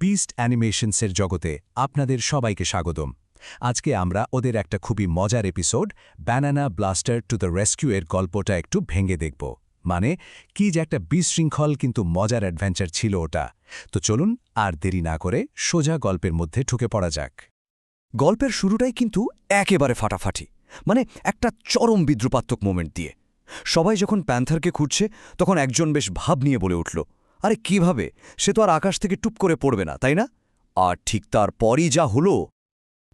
Beast অ্যানিমেশনসের জগতে আপনাদের সবাইকে স্বাগতম। আজকে আমরা ওদের একটা খুবই মজার episode banana blaster to the rescue এর গল্পটা একটু ভেঙে দেখব। মানে কি যে একটা বিশৃঙ্খল কিন্তু মজার অ্যাডভেঞ্চার ছিল ওটা। তো চলুন আর দেরি না করে সোজা গল্পের মধ্যে ঢুকে পড়া যাক। গল্পের শুরুটাই কিন্তু একেবারে ফাটাফাটি। মানে একটা চরম বিদ্রুপাত্মক মোমেন্ট দিয়ে। সবাই যখন প্যান্থারকে খুঁজছে, তখন একজন বেশ ভাব নিয়ে বলে উঠল আরে কীভাবে? সে তো আর আকাশ থেকে টুপ করে পড়বে না, তাই না? আর ঠিক তার পরই যা হলো।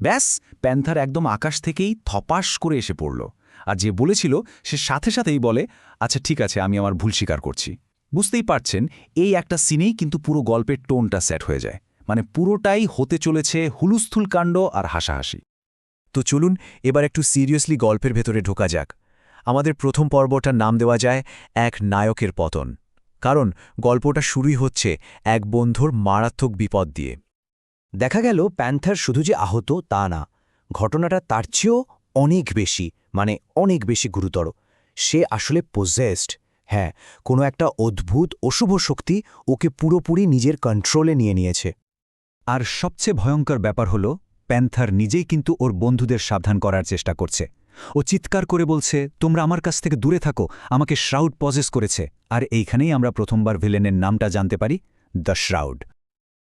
ব্যাস, প্যান্থার একদম আকাশ থেকেই থপাস করে এসে পড়ল। আর যে বলেছিল, সে সাথে সাথেই বলে আচ্ছা ঠিক আছে, আমি আমার ভুল স্বীকার করছি। বুঝতেই পারছেন, এই একটা সিনেই কিন্তু পুরো গল্পের টোনটা সেট হয়ে যায়। মানে পুরোটাই হতে চলেছে হুলুস্থুল কাণ্ড আর হাসাহাসি। তো চলুন, এবার একটু সিরিয়াসলি গল্পের ভেতরে ঢোকা যাক। আমাদের প্রথম পর্বটার নাম দেওয়া যায়, এক নায়কের পতন। কারণ গল্পটা শুরুই হচ্ছে এক বন্ধুর মারাত্মক বিপদ দিয়ে। দেখা গেল প্যান্থার শুধু যে আহত তা না, ঘটনাটা তার চেয়েও অনেক বেশি মানে অনেক বেশি গুরুতর। সে আসলে পোজেসড হ্যাঁ কোনো একটা অদ্ভুত অশুভ শক্তি ওকে পুরোপুরি নিজের কন্ট্রোলে নিয়ে নিয়েছে। আর সবচেয়ে ভয়ঙ্কর ব্যাপার হল, প্যান্থার নিজেই কিন্তু ওর বন্ধুদের সাবধান করার চেষ্টা করছে। ও চিৎকার করে বলছে, তোমরা আমার কাছ থেকে দূরে থাকো, আমাকে শ্রাউড পজেস করেছে। আর এইখানেই আমরা প্রথমবার ভিলেনের নামটা জানতে পারি, দ্য শ্রাউড।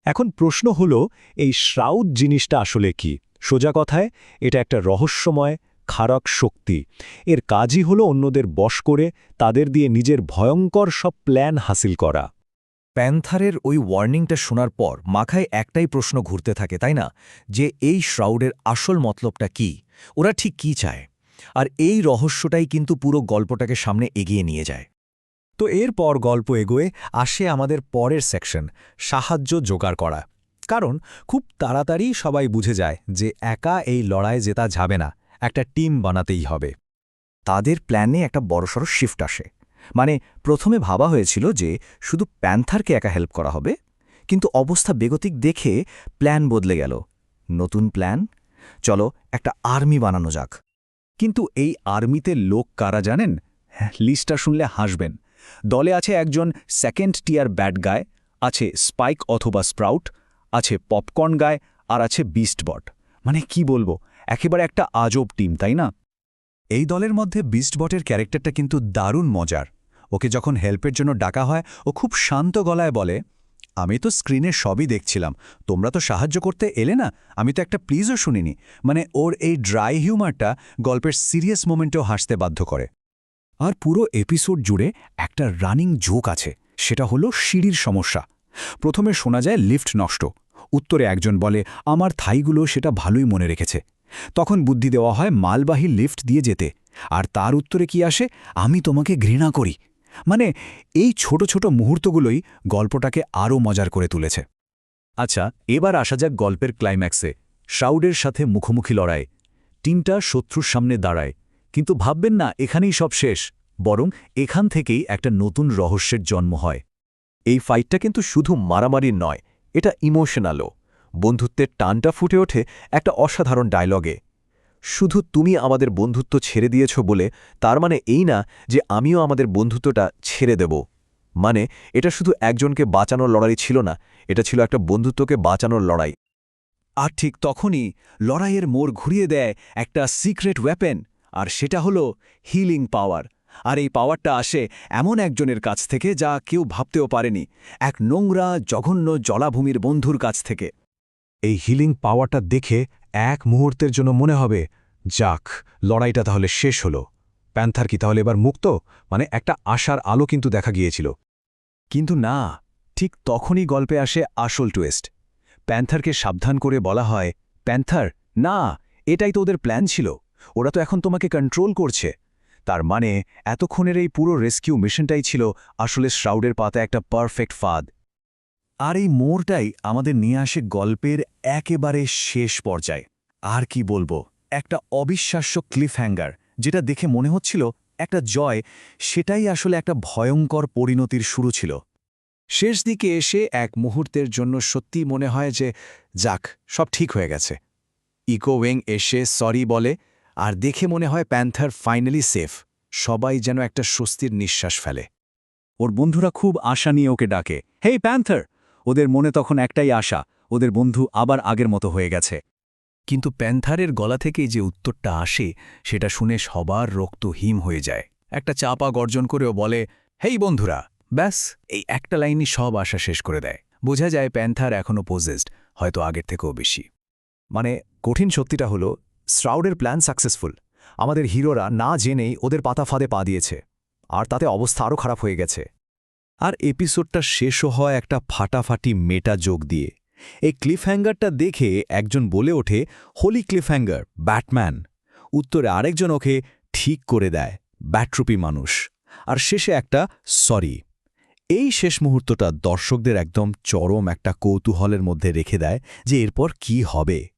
এখন প্রশ্ন হল, এই শ্রাউড জিনিসটা আসলে কি? সোজা কথায়, এটা একটা রহস্যময়, খারাক শক্তি। এর কাজই হল অন্যদের বশ করে, তাদের দিয়ে নিজের ভয়ঙ্কর সব প্ল্যান হাসিল করা। প্যান্থারের ওই ওয়ার্নিংটা শোনার পর মাখায় একটাই প্রশ্ন ঘুরতে থাকে, তাই না? যে এই শ্রাউডের আসল মতলবটা কি? ওরা ঠিক কি চায়? আর এই রহস্যটাই কিন্তু পুরো গল্পটাকে সামনে এগিয়ে নিয়ে যায়। তো এরপর গল্প এগোয়ে আসে আমাদের পরের সেকশন, সাহায্য জোগাড় করা। কারণ খুব তাড়াতাড়ি সবাই বুঝে যায় যে একা এই লড়াই জেতা যাবে না, একটা টিম বানাতেই হবে। তাদের প্ল্যানে একটা বড়সড় শিফট আসে। মানে প্রথমে ভাবা হয়েছিল যে শুধু প্যান্থারকে একা হেল্প করা হবে কিন্তু অবস্থা বেগতিক দেখে প্ল্যান বদলে গেল। নতুন প্ল্যান চলো একটা আর্মি বানানো যাক। কিন্তু এই আর্মিতে লোক কারা জানেন? হ্যাঁ, লিস্টটা শুনলে হাসবেন। দলে আছে একজন সেকেন্ড টিয়ার ব্যাট গায় আছে স্পাইক অথবা স্প্রাউট আছে পপকর্ন গায় আর আছে বিস্টবট মানে কি বলব একেবারে একটা আজব টিম তাই না? এই দলের মধ্যে বিস্টবটের ক্যারেক্টারটা কিন্তু দারুণ মজার। ওকে যখন হেল্পের জন্য ডাকা হয়, ও খুব শান্ত গলায় বলে, আমি তো স্ক্রিনে সবই দেখছিলাম। তোমরা তো সাহায্য করতে এলে না? আমি তো একটা প্লিজও শুনিনি। মানে ওর এই ড্রাই হিউমারটা গল্পের সিরিয়াস মোমেন্টেও হাসতে বাধ্য করে। আর পুরো এপিসোড জুড়ে একটা রানিং জোক আছে, সেটা হলো সিঁড়ির সমস্যা। প্রথমে শোনা যায় লিফট নষ্ট। উত্তরে একজন বলে, আমার থাইগুলো সেটা ভালোই মনে রেখেছে। তখন বুদ্ধি দেওয়া হয় মালবাহী লিফট দিয়ে যেতে। আর তার উত্তরে কি আসে? আমি তোমাকে ঘৃণা করি। মানে এই ছোট ছোট মুহূর্তগুলোই গল্পটাকে আরও মজার করে তুলেছে। আচ্ছা এবার আসা যাক গল্পের ক্লাইম্যাক্সে। শাউডের সাথে মুখোমুখি লড়াই। টিমটা শত্রুর সামনে দাঁড়ায়। কিন্তু ভাববেন না, এখানেই সব শেষ। বরং এখান থেকেই একটা নতুন রহস্যের জন্ম হয়। এই ফাইটটা কিন্তু শুধু মারামারির নয়, এটা ইমোশনালও। বন্ধুত্বের টানটা ফুটে ওঠে একটা অসাধারণ ডায়লগে। শুধু তুমি আমাদের বন্ধুত্ব ছেড়ে দিয়েছ বলে, তার মানে এই না যে আমিও আমাদের বন্ধুত্বটা ছেড়ে দেব। মানে এটা শুধু একজনকে বাঁচানোর লড়াই ছিল না, এটা ছিল একটা বন্ধুত্বকে বাঁচানোর লড়াই। আর ঠিক তখনই লড়াইয়ের মোড় ঘুরিয়ে দেয় একটা সিক্রেট ওয়েপেন আর সেটা হলো হিলিং পাওয়ার আর এই পাওয়ারটা আসে এমন একজনের কাছ থেকে যা কেউ ভাবতেও পারেনি, এক নোংরা, জঘন্য জলাভূমির বন্ধুর কাছ থেকে। এই হিলিং পাওয়ারটা দেখে এক মুহূর্তের জন্য মনে হবে, যাক, লড়াইটা তাহলে শেষ হলো। প্যান্থার কি তাহলে এবার মুক্ত? মানে একটা আশার আলো কিন্তু দেখা গিয়েছিল। কিন্তু না, ঠিক তখনই গল্পে আসে আসল টুয়েস্ট প্যান্থারকে সাবধান করে বলা হয়, প্যান্থার, না, এটাই তো ওদের প্ল্যান ছিল। ওরা তো এখন তোমাকে কন্ট্রোল করছে। তার মানে এতক্ষণের এই পুরো রেস্কিউ মিশনটাই ছিল আসলে শ্রাউডের পাতা একটা পারফেক্ট ফাঁদ। আর এই মোড়টাই আমাদের নিয়ে আসে গল্পের একেবারে শেষ পর্যায়ে। আর কি বলব, একটা অবিশ্বাস্য ক্লিফহ্যাঙ্গার যেটা দেখে মনে হচ্ছিল একটা জয়, সেটাই আসলে একটা ভয়ঙ্কর পরিণতির শুরু ছিল। শেষ দিকে এসে এক মুহূর্তের জন্য সত্যি মনে হয় যে, যাক, সব ঠিক হয়ে গেছে। ইকো ওয়েং এসে সরি বলে, আর দেখে মনে হয় প্যান্থার ফাইনালি সেফ, সবাই যেন একটা স্বস্তির নিঃশ্বাস ফেলে। ওর বন্ধুরা খুব আশা নিয়ে ওকে ডাকে, হেই, প্যান্থার! ওদের মনে তখন একটাই আশা, ওদের বন্ধু আবার আগের মতো হয়ে গেছে। কিন্তু প্যান্থারের গলা থেকে যে উত্তরটা আসে, সেটা শুনে সবার রক্ত হিম হয়ে যায়। একটা চাপা গর্জন করেও বলে, হেই বন্ধুরা! ব্যাস, এই একটা লাইনই সব আশা শেষ করে দেয়। বোঝা যায় প্যান্থার এখনও পোজেসড হয়তো আগের থেকেও বেশি। মানে কঠিন সত্যিটা হলো স্ট্রাউডের প্ল্যান সাকসেসফুল আমাদের হিরোরা না জেনেই ওদের পাতা ফাঁদে পা দিয়েছে। আর তাতে অবস্থা আরও খারাপ হয়ে গেছে। আর এপিসোডটা শেষও হয় একটা ফাটাফাটি মেটা যোগ দিয়ে। এই ক্লিফহ্যাঙ্গারটা দেখে একজন বলে ওঠে, হোলি ক্লিফহ্যাঙ্গার, ব্যাটম্যান। উত্তরে আরেকজন ওকে, ঠিক করে দেয়, ব্যাট্রুপি মানুষ। আর শেষে একটা, সরি। এই শেষ মুহূর্তটা দর্শকদের একদম চরম একটা কৌতূহলের মধ্যে রেখে দেয় যে এরপর কি হবে।